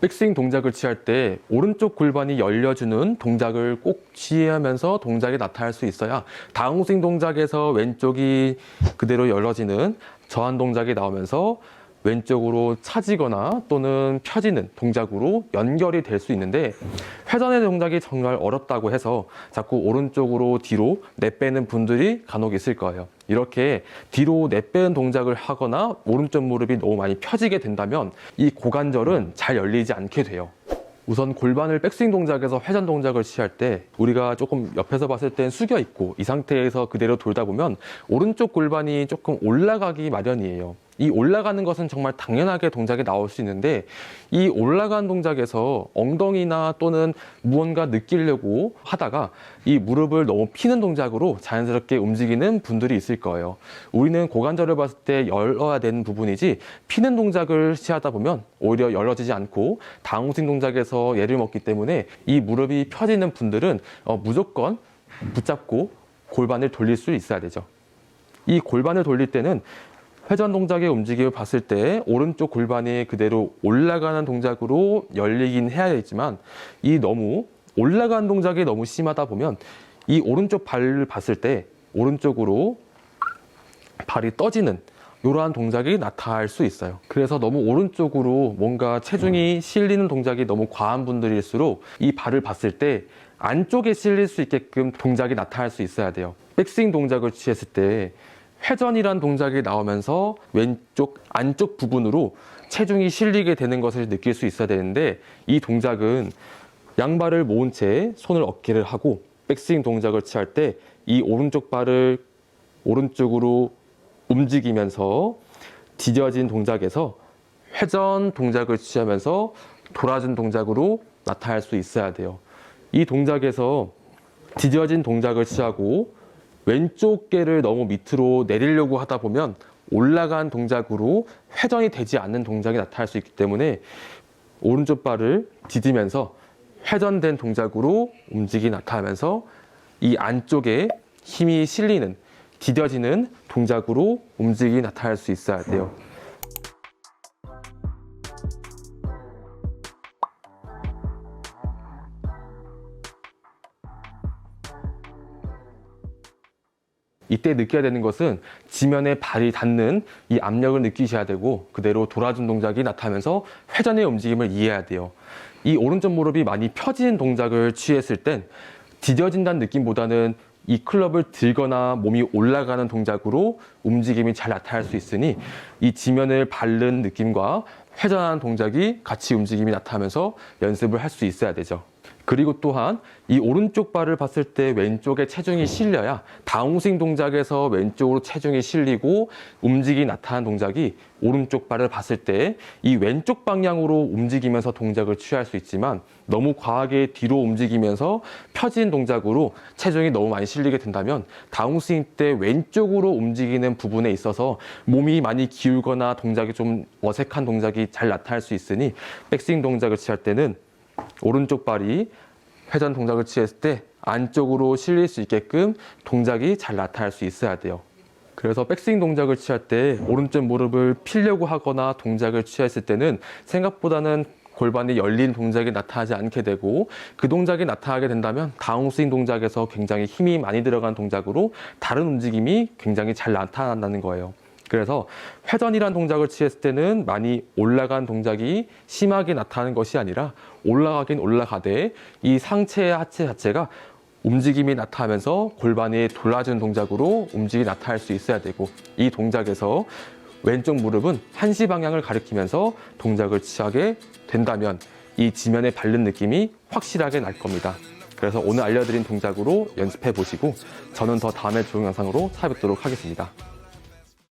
백스윙 동작을 취할 때 오른쪽 골반이 열려주는 동작을 꼭 취하면서 동작이 나타날 수 있어야 다운스윙 동작에서 왼쪽이 그대로 열어지는 저한 동작이 나오면서 왼쪽으로 차지거나 또는 펴지는 동작으로 연결이 될 수 있는데 회전의 동작이 정말 어렵다고 해서 자꾸 오른쪽으로 뒤로 내빼는 분들이 간혹 있을 거예요. 이렇게 뒤로 내빼는 동작을 하거나 오른쪽 무릎이 너무 많이 펴지게 된다면 이 고관절은 잘 열리지 않게 돼요. 우선 골반을 백스윙 동작에서 회전 동작을 취할 때 우리가 조금 옆에서 봤을 땐 숙여 있고 이 상태에서 그대로 돌다 보면 오른쪽 골반이 조금 올라가기 마련이에요. 이 올라가는 것은 정말 당연하게 동작이 나올 수 있는데 이 올라간 동작에서 엉덩이나 또는 무언가 느끼려고 하다가 이 무릎을 너무 피는 동작으로 자연스럽게 움직이는 분들이 있을 거예요. 우리는 고관절을 봤을 때 열어야 되는 부분이지 피는 동작을 취하다 보면 오히려 열어지지 않고 다운스윙 동작에서 예를 먹기 때문에 이 무릎이 펴지는 분들은 어, 무조건 붙잡고 골반을 돌릴 수 있어야 되죠. 이 골반을 돌릴 때는 회전 동작의 움직임을 봤을 때 오른쪽 골반이 그대로 올라가는 동작으로 열리긴 해야 되지만 이 너무 올라가는 동작이 너무 심하다 보면 이 오른쪽 발을 봤을 때 오른쪽으로 발이 떠지는 이러한 동작이 나타날 수 있어요. 그래서 너무 오른쪽으로 뭔가 체중이 실리는 동작이 너무 과한 분들일수록 이 발을 봤을 때 안쪽에 실릴 수 있게끔 동작이 나타날 수 있어야 돼요. 백스윙 동작을 취했을 때 회전이란 동작이 나오면서 왼쪽 안쪽 부분으로 체중이 실리게 되는 것을 느낄 수 있어야 되는데 이 동작은 양발을 모은 채 손을 어깨를 하고 백스윙 동작을 취할 때 이 오른쪽 발을 오른쪽으로 움직이면서 디뎌진 동작에서 회전 동작을 취하면서 돌아진 동작으로 나타날 수 있어야 돼요. 이 동작에서 디뎌진 동작을 취하고 왼쪽 개를 너무 밑으로 내리려고 하다 보면 올라간 동작으로 회전이 되지 않는 동작이 나타날 수 있기 때문에 오른쪽 발을 디디면서 회전된 동작으로 움직이 나타나면서 이 안쪽에 힘이 실리는 디뎌지는 동작으로 움직이 나타날 수 있어야 돼요. 이때 느껴야 되는 것은 지면에 발이 닿는 이 압력을 느끼셔야 되고 그대로 돌아준 동작이 나타나면서 회전의 움직임을 이해해야 돼요. 이 오른쪽 무릎이 많이 펴지는 동작을 취했을 땐 디뎌진다는 느낌보다는 이 클럽을 들거나 몸이 올라가는 동작으로 움직임이 잘 나타날 수 있으니 이 지면을 밟는 느낌과 회전하는 동작이 같이 움직임이 나타나면서 연습을 할 수 있어야 되죠. 그리고 또한 이 오른쪽 발을 봤을 때 왼쪽에 체중이 실려야 다운스윙 동작에서 왼쪽으로 체중이 실리고 움직이 나타난 동작이 오른쪽 발을 봤을 때 이 왼쪽 방향으로 움직이면서 동작을 취할 수 있지만 너무 과하게 뒤로 움직이면서 펴진 동작으로 체중이 너무 많이 실리게 된다면 다운스윙 때 왼쪽으로 움직이는 부분에 있어서 몸이 많이 기울거나 동작이 좀 어색한 동작이 잘 나타날 수 있으니 백스윙 동작을 취할 때는 오른쪽 발이 회전 동작을 취했을 때 안쪽으로 실릴 수 있게끔 동작이 잘 나타날 수 있어야 돼요. 그래서 백스윙 동작을 취할 때 오른쪽 무릎을 피려고 하거나 동작을 취했을 때는 생각보다는 골반이 열린 동작이 나타나지 않게 되고 그 동작이 나타나게 된다면 다운스윙 동작에서 굉장히 힘이 많이 들어간 동작으로 다른 움직임이 굉장히 잘 나타난다는 거예요. 그래서 회전이란 동작을 취했을 때는 많이 올라간 동작이 심하게 나타나는 것이 아니라 올라가긴 올라가되 이 상체의 하체 자체가 움직임이 나타나면서 골반이 돌아주는 동작으로 움직임이 나타날 수 있어야 되고 이 동작에서 왼쪽 무릎은 한시 방향을 가리키면서 동작을 취하게 된다면 이 지면에 밟는 느낌이 확실하게 날 겁니다. 그래서 오늘 알려드린 동작으로 연습해 보시고 저는 더 다음에 좋은 영상으로 찾아뵙도록 하겠습니다.